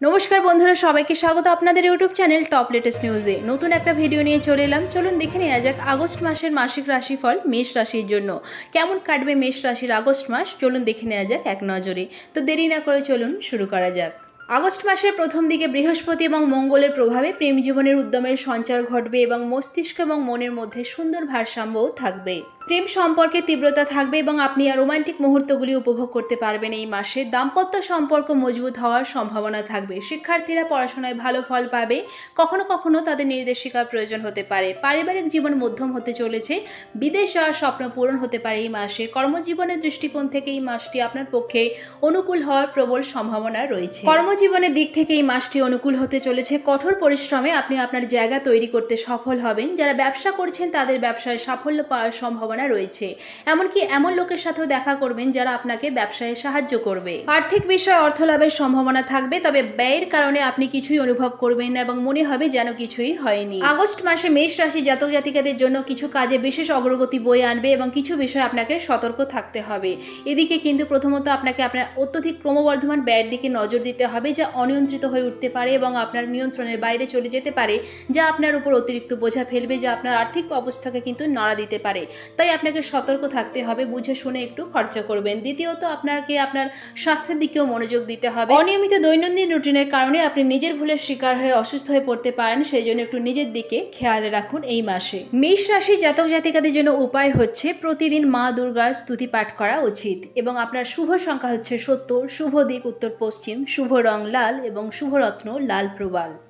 নমস্কার বন্ধুরা, সবাইকে স্বাগত আপনাদের ইউটিউব চ্যানেল টপ লেটেস্ট নিউজে। নতুন একটা ভিডিও নিয়ে চলে এলাম। চলুন দেখে নেওয়া যাক আগস্ট মাসের মাসিক রাশিফল মেষ রাশির জন্য। কেমন কাটবে মেষ রাশির আগস্ট মাস? চলুন দেখে নেওয়া যাক এক নজরে। তো দেরি না করে চলুন শুরু করা যাক। আগস্ট মাসের প্রথম দিকে বৃহস্পতি এবং মঙ্গলের প্রভাবে প্রেম জীবনের উদ্যমের সঞ্চার ঘটবে এবং মস্তিষ্ক এবং মনের মধ্যে সুন্দর ভারসাম্যও থাকবে। প্রেম সম্পর্কে তীব্রতা থাকবে এবং আপনি আর রোমান্টিক মুহূর্তগুলি উপভোগ করতে পারবেন এই মাসে। দাম্পত্য সম্পর্ক মজবুত হওয়ার সম্ভাবনা থাকবে। শিক্ষার্থীরা পড়াশোনায় ভালো ফল পাবে। কখনো কখনো তাদের নির্দেশিকার প্রয়োজন হতে পারে। পারিবারিক জীবন মধ্যম হতে চলেছে। বিদেশ যাওয়ার স্বপ্ন পূরণ হতে পারে এই মাসে। কর্মজীবনের দৃষ্টিকোণ থেকে এই মাসটি আপনার পক্ষে অনুকূল হওয়ার প্রবল সম্ভাবনা রয়েছে। কর্মজীবনের দিক থেকে এই মাসটি অনুকূল হতে চলেছে। কঠোর পরিশ্রমে আপনি আপনার জায়গা তৈরি করতে সফল হবেন। যারা ব্যবসা করছেন, তাদের ব্যবসায় সাফল্য পাওয়ার সম্ভাবনা রয়েছে। এমনকি এমন লোকের সাথেও দেখা করবেন যারা আপনাকে ব্যবসায় সাহায্য করবে। আর্থিক বিষয়ে অর্থ লাভের সম্ভাবনা থাকবে, তবে ব্যয়ের কারণে আপনি কিছুই অনুভব করবেন না এবং মনে হবে যেন কিছুই হয়নি। আগস্ট মাসে মেষ রাশি জাতক জাতিকাদের জন্য কিছু কাজে বিশেষ অগ্রগতি বয়ে আনবে এবং কিছু বিষয়ে আপনাকে সতর্ক থাকতে হবে। এদিকে কিন্তু প্রথমত আপনাকে আপনার অত্যধিক ক্রমবর্ধমান ব্যয়ের দিকে নজর দিতে হবে। যা অনিয়ন্ত্রিত হয়ে উঠতে পারে এবং আপনার নিয়ন্ত্রণের বাইরে চলে যেতে পারে, যা আপনার উপর অতিরিক্ত বোঝা ফেলবে, যা আপনার আর্থিক অবস্থাকে কিন্তু নাড়া দিতে পারে। তাই আপনাকে সতর্ক থাকতে হবে, বুঝে শুনে একটু খরচা করবেন। দ্বিতীয়ত, আপনাকে আপনার স্বাস্থ্যের দিকেও মনোযোগ দিতে হবে। অনিয়মিত দৈনন্দিন রুটিনের কারণে আপনি নিজের ভুলের শিকার হয়ে অসুস্থ হয়ে পড়তে পারেন সেই জন্য একটু নিজের দিকে খেয়াল রাখুন এই মাসে। মেষ রাশি জাতক জাতিকাদের জন্য উপায় হচ্ছে প্রতিদিন মা দুর্গার স্তুতি পাঠ করা উচিত এবং আপনার শুভ সংখ্যা হচ্ছে সত্তর, শুভ দিক উত্তর পশ্চিম, শুভ রং লাল এবং শুভরত্ন লাল প্রবাল।